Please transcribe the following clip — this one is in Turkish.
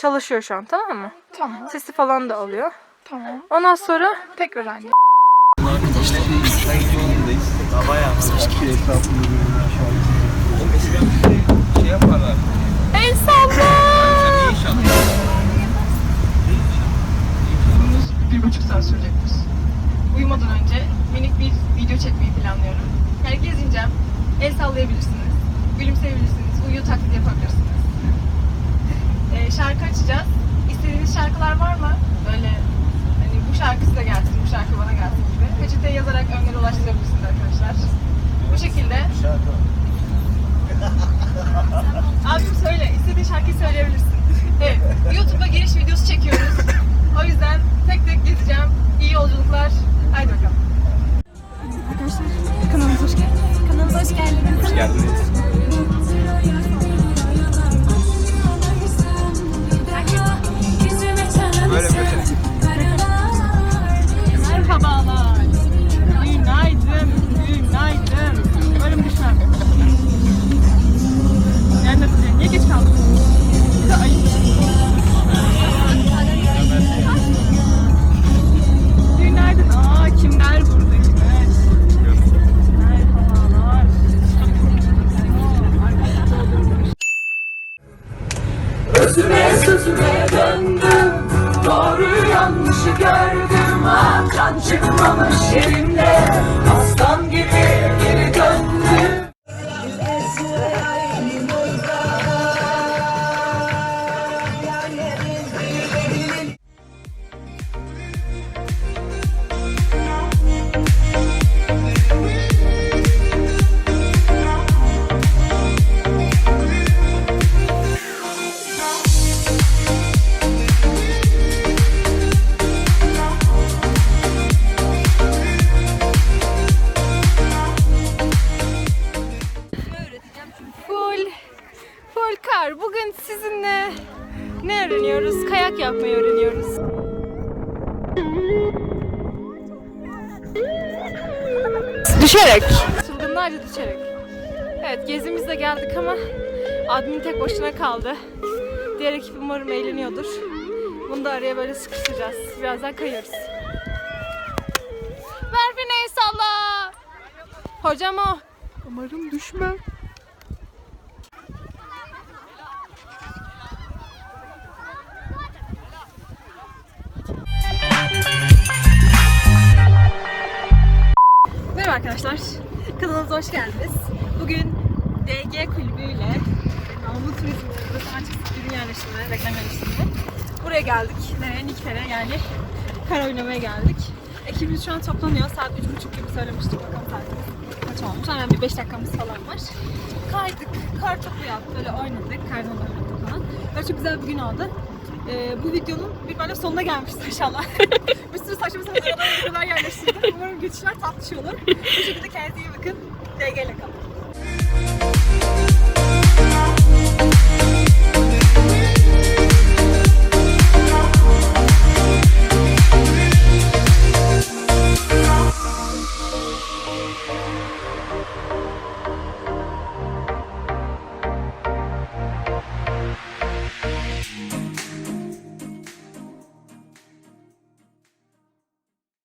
Çalışıyor şu an tamam mı? Tamam. Sesi falan da alıyor. Tamam. Ondan sonra Tekrar anne. Yaparlar. El salla. bir buçuk saat sürecektir. Uyumadan önce minik bir video çekmeyi planlıyorum. Yani gezineceğim. El sallayabilirsiniz. Gülümseyebilirsiniz. Uyuyor taklidi yapabilirsiniz. Ee, şarkı açacağız. İstediğiniz şarkılar var mı? Böyle hani bu şarkı size gelsin, bu şarkı bana gelsin Peçeteye yazarak önlere ulaştırabilirsiniz arkadaşlar. Bu şekilde. Abim söyle, istediğin şarkıyı söyleyebilirsin. Evet, YouTube'a giriş videosu çekiyoruz. O yüzden tek tek gezeceğim. İyi yolculuklar. Haydi bakalım. Arkadaşlar kanalımıza hoş geldiniz. Kanalımıza hoş geldiniz. Hoş geldiniz. Özüme sözüme döndüm. Doğru yanlışı gördüm. Akran çıkmamış yerimde. Aslan kar. Bugün sizinle ne öğreniyoruz? Kayak yapmayı öğreniyoruz. Düşerek. Çılgınlarca düşerek. Evet gezimizde geldik ama admin tek başına kaldı. Diğer ekip umarım eğleniyordur. Bunu da araya böyle sıkıştıracağız. Birazdan kayıyoruz. Ver bir salla. Hocam o. Umarım düşmem. Merhaba arkadaşlar. Kanalımıza hoş geldiniz. Bugün DG kulübüyle Namlu Turizm'de burası açık ürün yerleştirme, reklam yerleştirme. Buraya geldik. Nereye? Nikfer'e yani kar oynamaya geldik. Ekibimiz şu an toplanıyor. Saat 3.30 gibi söylemiştik. Bakalım saatimiz kaç olmuş. Hemen bir 5 dakikamız falan var. Kaydık. Kar topu yaptık. Böyle oynadık. Kardan oynadık falan. Böyle çok güzel bir gün oldu. Ee, bu videonun bir böyle sonuna gelmiştir inşallah. bir sürü saçma sapan arabalar kadar yerleştirdim. Umarım geçişler tatlış olur. Bu şekilde kendinize iyi bakın. DG ile kalın.